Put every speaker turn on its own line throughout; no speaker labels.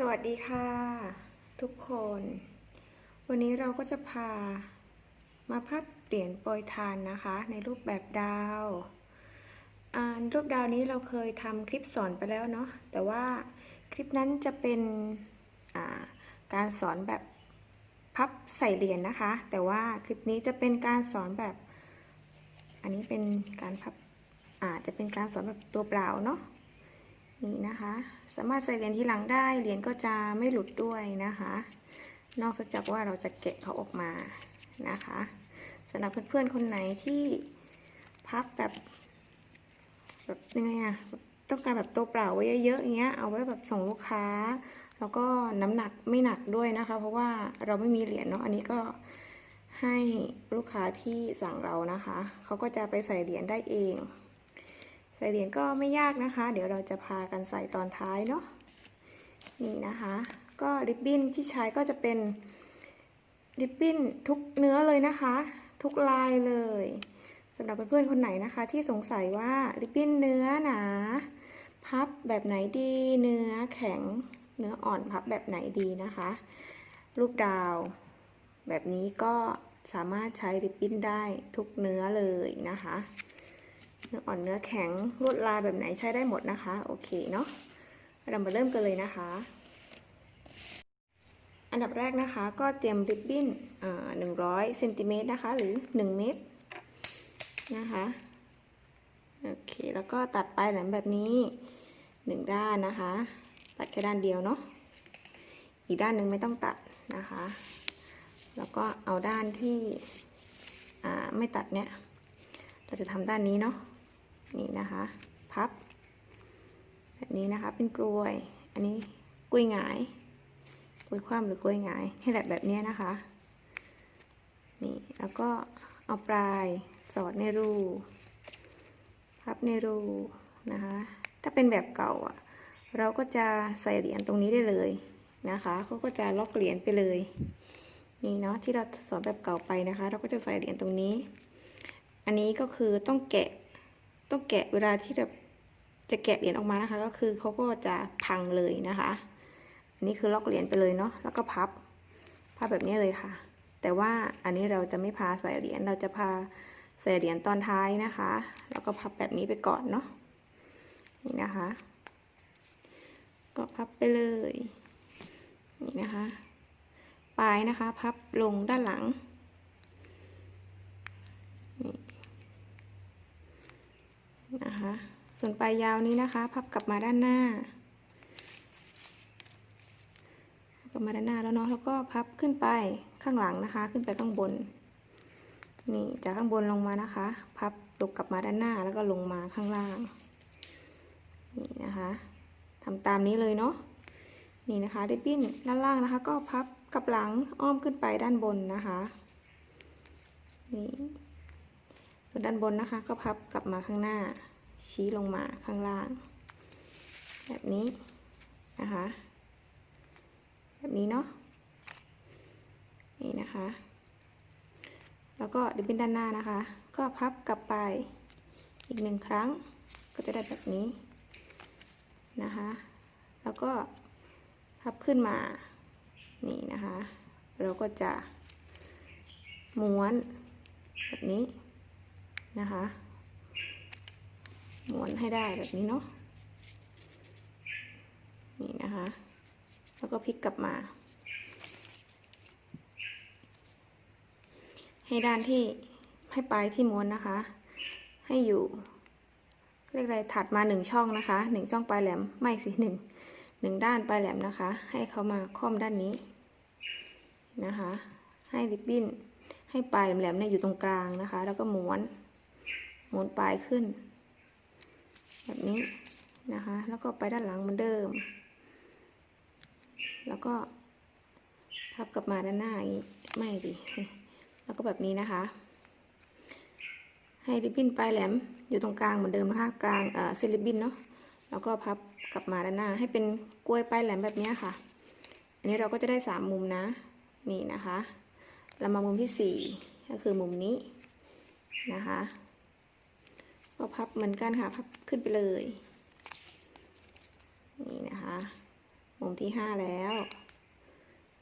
สวัสดีค่ะ ทุกคน วันนี้เราก็จะพามาพับเหรียญโปรยทานนะคะ ในรูปแบบดาวรูปดาวนี้เราเคยทำคลิปสอนไปแล้วเนาะแต่ว่าคลิปนั้นจะเป็นาการสอนแบบพับใส่เหรียญนะคะ แต่ว่าคลิปนี้จะเป็นการสอนแบบ อันนี้เป็นการพับอาจจะเป็นการสอนแบบตัวเปล่าเนาะ นี่นะคะ สามารถใส่เหรียญที่หลังได้ เหรียญก็จะไม่หลุดด้วยนะคะ นอกจากว่าเราจะแกะเขาออกมานะคะสำหรับเพื่อนๆคนไหนที่พับแบบแบบยังไงอะต้องการแบบตัวเปล่าไว้เยอะๆอย่างเงี้ย เอาไว้แบบส่งลูกค้า แล้วก็น้ำหนักไม่หนักด้วยนะคะ เพราะว่าเราไม่มีเหรียญเนาะ อันนี้ก็ให้ลูกค้าที่สั่งเรานะคะ เขาก็จะไปใส่เหรียญได้เอง ใส่เหรียญก็ไม่ยากนะคะ เดี๋ยวเราจะพากันใส่ตอนท้ายเนาะนี่นะคะ ก็ริบบิ้นที่ใช้ก็จะเป็นริบบิ้นทุกเนื้อเลยนะคะ ทุกลายเลยสำหรับเพื่อนๆคนไหนนะคะ ที่สงสัยว่าริบบิ้นเนื้อหนาพับแบบไหนดีเนื้อแข็งเนื้ออ่อนพับแบบไหนดีนะคะ รูปดาว แบบนี้ก็สามารถใช้ริบบิ้นได้ทุกเนื้อเลยนะคะ เนื้ออ่อนเนื้อแข็งลวดลายแบบไหนใช้ได้หมดนะคะ โอเคเนาะเรามาเริ่มกันเลยนะคะ อันดับแรกนะคะ ก็เตรียมริบบิ้นหนึ่งร้อยเซนติเมตรนะคะ หรือหนึ่งเมตรนะคะโอเคแล้วก็ตัดปลายแหลมแบบนี้หนึ่งด้านนะคะ ตัดแค่ด้านเดียวเนาะอีกด้านหนึ่งไม่ต้องตัดนะคะ แล้วก็เอาด้านที่ไม่ตัดเนี่ย เราจะทำด้านนี้เนาะ นี่นะคะ พับ แบบนี้นะคะเป็นกลวย อันนี้กล้วยหงายกล้วยคว่ำหรือกล้วยหงายให้แบบแบบนี้นะคะ นี่ แล้วก็เอาปลายสอดในรู พับในรูนะคะ ถ้าเป็นแบบเก่าอะ เราก็จะใส่เหรียญตรงนี้ได้เลยนะคะเขาก็จะล็อกเหรียญไปเลย นี่เนาะที่เราสอนแบบเก่าไปนะคะ เราก็จะใส่เหรียญตรงนี้ อันนี้ก็คือต้องแกะ ต้องแกะเวลาที่แบบจะแกะเหรียญออกมานะคะ ก็คือเขาก็จะพังเลยนะคะอันนี้คือล็อกเหรียญไปเลยเนาะแล้วก็พับพับแบบนี้เลยค่ะ แต่ว่าอันนี้เราจะไม่พาใส่เหรียญเราจะพาใส่เหรียญตอนท้ายนะคะ แล้วก็พับแบบนี้ไปก่อนเนาะนี่นะคะ ก็พับไปเลยนี่นะคะ ปลายนะคะ พับลงด้านหลัง นะคะ ส่วนปลายยาวนี้นะคะ พับกลับมาด้านหน้ากลับมาด้านหน้าแล้วเนาะแล้วก็พับขึ้นไปข้างหลังนะคะ ขึ้นไปข้างบนนี่จากข้างบนลงมานะคะ พับตกกลับมาด้านหน้าแล้วก็ลงมาข้างล่างนี่นะคะทำตามนี้เลยเนาะนี่นะคะริบบิ้นด้านล่างนะคะ ก็พับกับหลังอ้อมขึ้นไปด้านบนนะคะนี่ส่วนด้านบนนะคะ ก็พับกลับมาข้างหน้า ชี้ลงมาข้างล่าง แบบนี้นะคะ แบบนี้เนาะนี่นะคะ แล้วก็ริบบินด้านหน้านะคะ ก็พับกลับไปอีกหนึ่งครั้งก็จะได้แบบนี้นะคะ แล้วก็พับขึ้นมานี่นะคะ เราก็จะม้วนแบบนี้นะคะ ม้วนให้ได้แบบนี้เนาะนี่นะคะ แล้วก็พลิกกลับมา ให้ด้านที่ให้ปลายที่ม้วนนะคะ ให้อยู่เรียกอะไรถัดมาหนึ่งช่องนะคะหนึ่งช่องปลายแหลมไม่สิหนึ่งหนึ่งด้านปลายแหลมนะคะ ให้เขามาค่อมด้านนี้นะคะ ให้ริบบิ้นให้ปลายแหลมเนี่ยอยู่ตรงกลางนะคะ แล้วก็ม้วนม้วนปลายขึ้น แบบนี้นะคะ แล้วก็ไปด้านหลังเหมือนเดิม แล้วก็พับกลับมาด้านหน้าอย่างนี้ไม่ดีแล้วก็แบบนี้นะคะ ให้ริบบิ้นปลายแหลมอยู่ตรงกลางเหมือนเดิมนะคะกลางเอ่อเซริบบิ้นเนาะแล้วก็พับกลับมาด้านหน้า ให้เป็นกล้วยปลายแหลมแบบนี้ค่ะ อันนี้เราก็จะได้สามมุมนะนี่นะคะเรามามุมที่สี่ก็คือมุมนี้นะคะ พับเหมือนกันค่ะพับขึ้นไปเลยนี่นะคะมุมที่ห้าแล้ว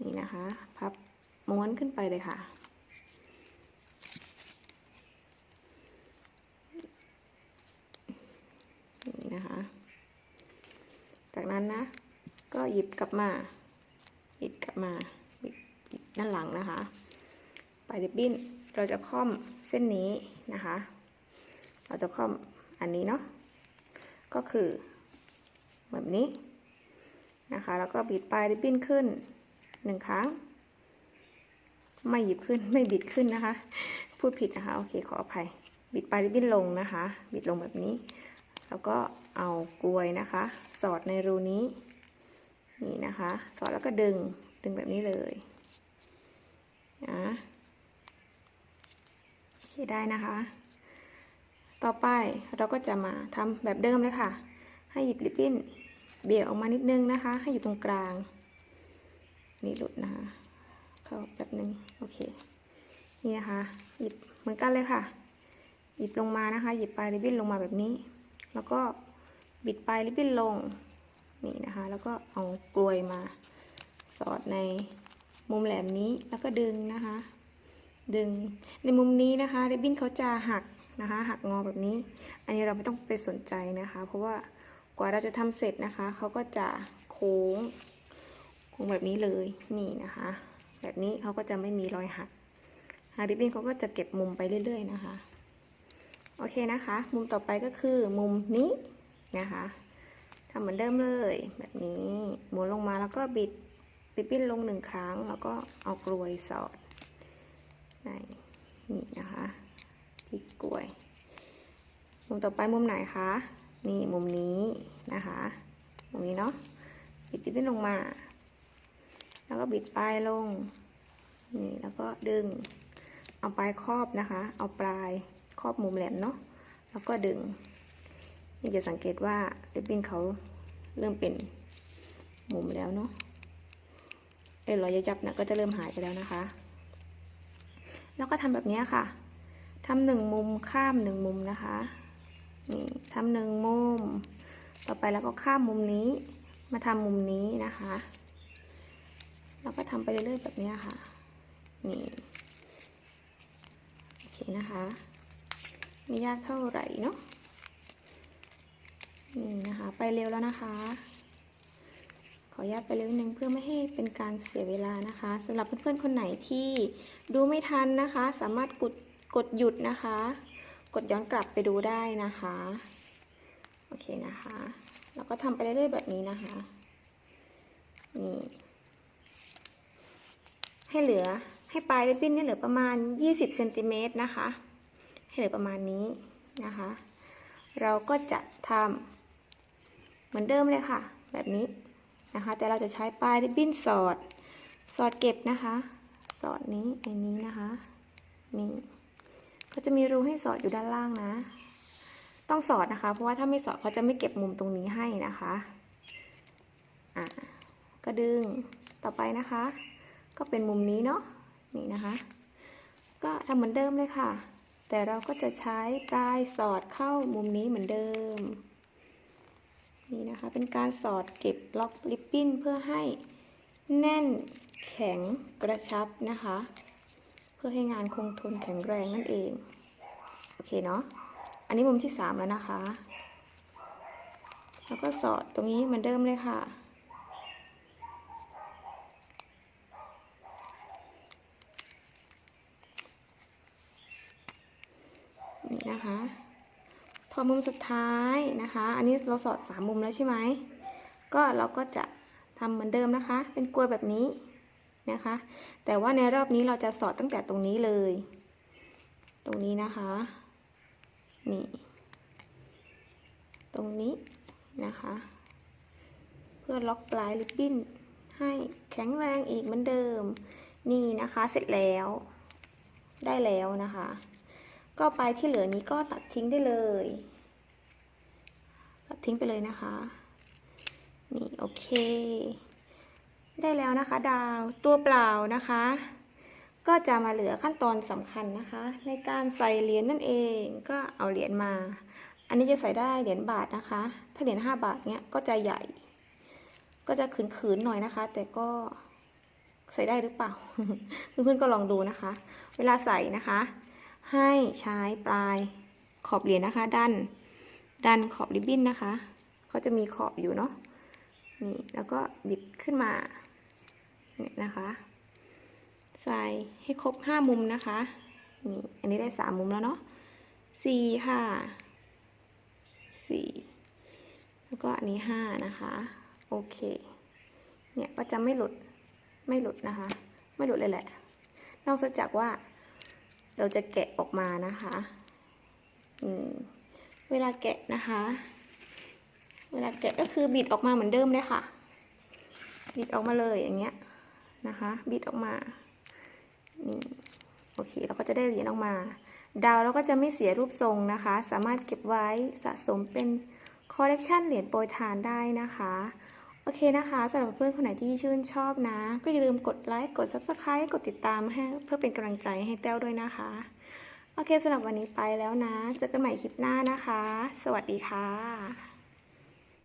นี่นะคะพับม้วนขึ้นไปเลยค่ะ นี่นะคะ จากนั้นนะ ก็หยิบกลับมาหยิบกลับมาหยิบหยิบด้านหลังนะคะ ปลายริบบิ้นเราจะค่อมเส้นนี้นะคะ เราจะค่อมอันนี้เนาะก็คือแบบนี้นะคะ แล้วก็บิดปลายริบบิ้นขึ้นหนึ่งครั้ง ไม่หยิบขึ้นไม่บิดขึ้นนะคะ พูดผิดนะคะ โอเคขออภัย บิดปลายริบบิ้นลงนะคะ บิดลงแบบนี้ แล้วก็เอากลวยนะคะ สอดในรูนี้ นี่นะคะ สอดแล้วก็ดึงดึงแบบนี้เลยนะโอเคได้นะคะ ต่อไปเราก็จะมาทำแบบเดิมเลยค่ะ ให้หยิบริบบิ้นเบี่ยงออกมานิดนึงนะคะ ให้อยู่ตรงกลาง นี่หลุดนะคะ เข้าแบบนึงโอเค นี่นะคะ หยิบเหมือนกันเลยค่ะ หยิบลงมานะคะ หยิบปลายริบบิ้นลงมาแบบนี้ แล้วก็บิดปลายริบบิ้นลง นี่นะคะ แล้วก็เอากลวยมา สอดในมุมแหลมนี้ แล้วก็ดึงนะคะ ดึง ในมุมนี้นะคะริบบิ้นเขาจะหักนะคะ หักงอแบบนี้ อันนี้เราไม่ต้องไปสนใจนะคะ เพราะว่ากว่าเราจะทำเสร็จนะคะ เขาก็จะโค้งโค้งแบบนี้เลยนี่นะคะ แบบนี้เขาก็จะไม่มีรอยหักหาริบบิ้นเขาก็จะเก็บมุมไปเรื่อย ๆ นะคะโอเคนะคะ มุมต่อไปก็คือมุมนี้นะคะทำเหมือนเดิมเลยแบบนี้หมุนลงมาแล้วก็บิดริบบิ้นลงหนึ่งครั้ง แล้วก็เอากลวยสอด ในนี่นะคะที่กลวย มุมต่อไปมุมไหนคะ นี่มุมนี้นะคะ มุมนี้เนาะ บิดริบลงมา แล้วก็บิดปลายลง นี่แล้วก็ดึง เอาปลายครอบนะคะ เอาปลายครอบมุมแหลมเนาะ แล้วก็ดึง นี่จะสังเกตว่าริบบิ้นเขาเริ่มเป็นมุมแล้วเนาะเออรอยยับๆนะก็จะเริ่มหายไปแล้วนะคะ แล้วก็ทำแบบนี้ค่ะทำหนึ่งมุมข้ามหนึ่งมุมนะคะนี่ทำหนึ่งมุม ต่อไปแล้วก็ข้ามมุมนี้ มาทำมุมนี้นะคะ แล้วก็ทำไปเรื่อยๆแบบนี้ค่ะนี่โอเคนะคะไม่ยากเท่าไหร่เนาะนี่นะคะ ไปเร็วแล้วนะคะ ออนุญาตไปเร็วนึงเพื่อไม่ให้เป็นการเสียเวลานะคะสำหรับเพื่อนๆคนไหนที่ดูไม่ทันนะคะ สามารถกดกดหยุดนะคะ กดย้อนกลับไปดูได้นะคะโอเคนะคะแล้วก็ทำไปเรื่อยๆแบบนี้นะคะนี่ให้เหลือให้ปลายริบบิ้นเนี่ยเหลือประมาณ 20เซนติเมตรนะคะ ให้เหลือประมาณนี้นะคะ เราก็จะทำเหมือนเดิมเลยค่ะ แบบนี้ นะคะ แต่เราจะใช้ปลายริบบิ้นสอด สอดเก็บนะคะ สอดนี้ไอ้นี้นะคะ นี่เขาจะมีรูให้สอดอยู่ด้านล่างนะ ต้องสอดนะคะ เพราะว่าถ้าไม่สอดเขาจะไม่เก็บมุมตรงนี้ให้นะคะ อะ ก็ดึง ต่อไปนะคะ ก็เป็นมุมนี้เนาะ นี่นะคะ ก็ทำเหมือนเดิมเลยค่ะ แต่เราก็จะใช้ปลายสอดเข้ามุมนี้เหมือนเดิม นี่นะคะ เป็นการสอดเก็บล็อกลิปปิ้นเพื่อให้แน่นแข็งกระชับนะคะ เพื่อให้งานคงทนแข็งแรงนั่นเอง โอเคเนาะอันนี้มุมที่สามแล้วนะคะ แล้วก็สอดตรงนี้เหมือนเดิมเลยค่ะนี่นะคะ อมุมสุดท้ายนะคะ อันนี้เราสอดสามมุมแล้วใช่ไหมก็เราก็จะทำเหมือนเดิมนะคะ เป็นกลวยแบบนี้นะคะ แต่ว่าในรอบนี้เราจะสอดตั้งแต่ตรงนี้เลย ตรงนี้นะคะนี่ตรงนี้นะคะ เพื่อล็อกปลายริบบิ้นให้แข็งแรงอีกเหมือนเดิม นี่นะคะเสร็จแล้ว ได้แล้วนะคะ ก็ปลายที่เหลือนี้ก็ตัดทิ้งได้เลย ตัดทิ้งไปเลยนะคะ นี่โอเค ได้แล้วนะคะ ดาวตัวเปล่านะคะ ก็จะมาเหลือขั้นตอนสำคัญนะคะ ในการใส่เหรียญนั่นเองก็เอาเหรียญมา อันนี้จะใส่ได้เหรียญบาทนะคะ ถ้าเหรียญ5บาทเนี้ยก็จะใหญ่ ก็จะขืนๆหน่อยนะคะ แต่ก็ใส่ได้หรือเปล่า เพื่อนๆก็ลองดูนะคะ เวลาใส่นะคะ ให้ใช้ปลายขอบเหรียญนะคะ ดัน ดันขอบริบบิ้นนะคะเขาจะมีขอบอยู่เนาะนี่แล้วก็บิดขึ้นมาเนี่ยนะคะ ใส่ให้ครบห้ามุมนะคะนี่อันนี้ได้สามมุมแล้วเนาะสี่ค่ะสี่แล้วก็อันนี้ห้านะคะโอเคเนี่ยก็จะไม่หลุดไม่หลุดนะคะ ไม่หลุดเลยแหละ นอกจากว่า เราจะแกะออกมานะคะเวลาแกะนะคะ เวลาแกะก็คือบิดออกมาเหมือนเดิมเลยค่ะ บิดออกมาเลยอย่างเงี้ยนะคะ บิดออกมานี่โอเคเราก็จะได้เหรียญออกมา ดาวเราก็จะไม่เสียรูปทรงนะคะ สามารถเก็บไว้สะสมเป็นคอลเลกชันเหรียญโปรยทานได้นะคะ โอเคนะคะสำหรับเพื่อนคนไหนที่ชื่นชอบนะ ก็อย่าลืมกดไลค์กด Subscribe กดติดตามให้เพื่อเป็นกำลังใจให้แต้วด้วยนะคะ โอเคสำหรับวันนี้ไปแล้วนะ เจอกันใหม่คลิปหน้านะคะ สวัสดีค่ะ